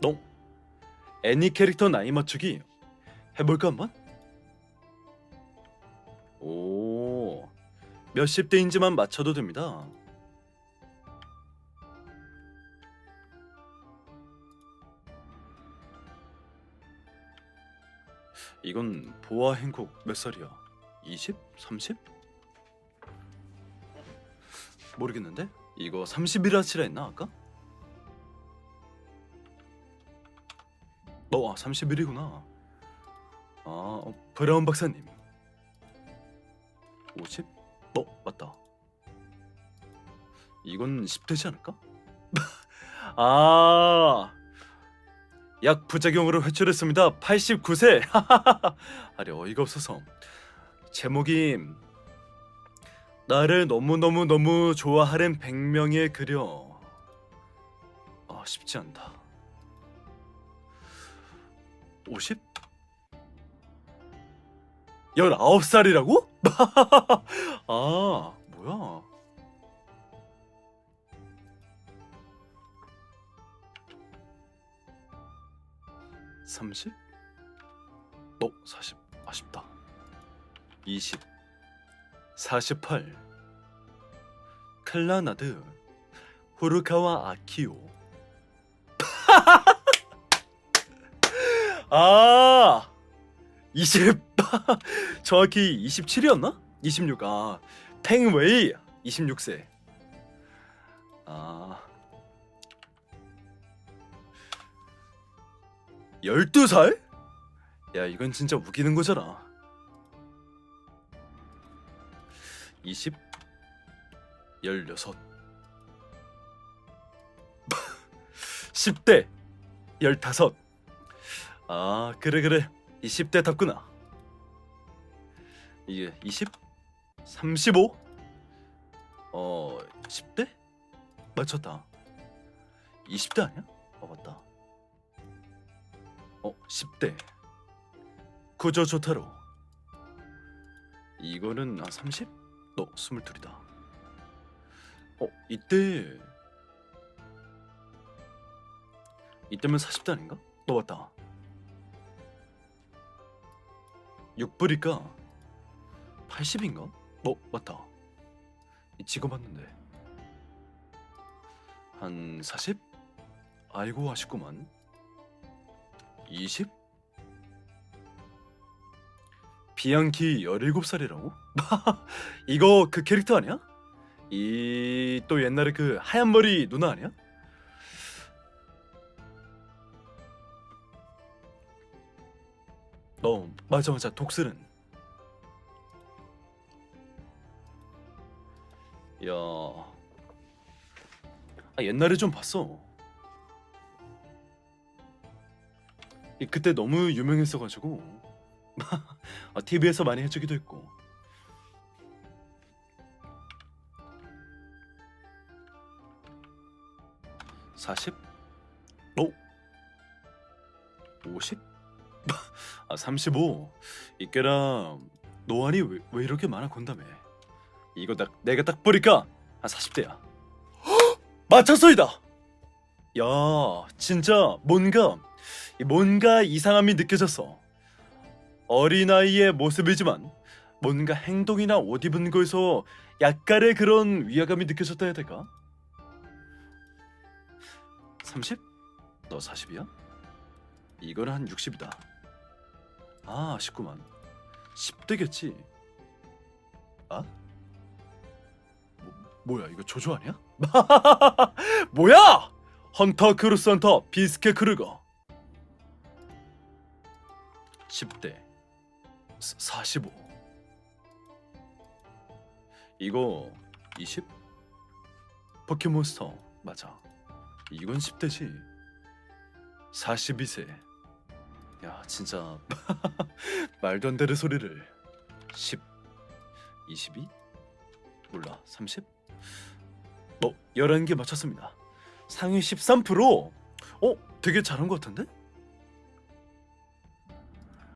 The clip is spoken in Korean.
너 애니 캐릭터 나이 맞추기 해볼까 한번? 오 몇십 대인지만 맞춰도 됩니다. 이건 보아 행콕 몇 살이야? 20? 30? 모르겠는데? 이거 30이라 치라 했나 아까? 어, 아, 31이구나. 아, 어, 브라운 박사님. 50? 어, 맞다. 이건 10대지 않을까? 아, 약 부작용으로 회출했습니다. 89세. 아니 어이가 없어서 제목이 나를 너무 너무 너무 좋아하는 100명의 그려. 아 쉽지 않다. 50? 19살이라고? 아, 뭐야? 삼십? 어, 사십 아쉽다. 이십, 사십팔. 클라나드, 후르카와 아키오. 아, 20 정확히 27이었나? 26. 아, 팽웨이 26세. 아. 12살? 야, 이건 진짜 우기는 거잖아. 20 16 10대 15 아 그래 그래 20대 답구나 이게 20? 35? 어 10대? 맞췄다 20대 아니야? 어 맞다 어 10대 구조 좋다로 이거는 아 30? 너 22이다 어 이때 이때면 40대 아닌가? 너 맞다 6불이니까 80인가? 어 맞다 지금 봤는데 한 40? 아이고 아쉽구만 20? 비앙키 17살이라고? 이거 그 캐릭터 아니야? 이 또 옛날에 그 하얀 머리 누나 아니야? 어 맞아 맞아 독스는 야 아, 옛날에 좀 봤어 이, 그때 너무 유명했어가지고 아, TV에서 많이 해주기도 했고 사십? 오? 오십? 아 35. 이께라 노안이 왜, 왜 이렇게 많아 건담에 이거 딱 내가 딱 보니까 한 40대야 맞췄어이다 야 진짜 뭔가 뭔가 이상함이 느껴졌어 어린아이의 모습이지만 뭔가 행동이나 옷 입은 거에서 약간의 그런 위화감이 느껴졌다 해야 될까? 30? 너 40이야? 이거는 한 60이다 아, 아쉽구만. 10대겠지. 아? 뭐, 뭐야, 이거 조조 아니야? 뭐야! 헌터 크루스 헌터 비스케 크루거. 10대. 45. 이거 20? 포켓몬스터 맞아. 이건 10대지. 42세. 야 진짜. 말도 안 되는 소리를. 10 22 몰라. 30 어, 11개 맞췄습니다. 상위 13% 어? 되게 잘한 것 같은데?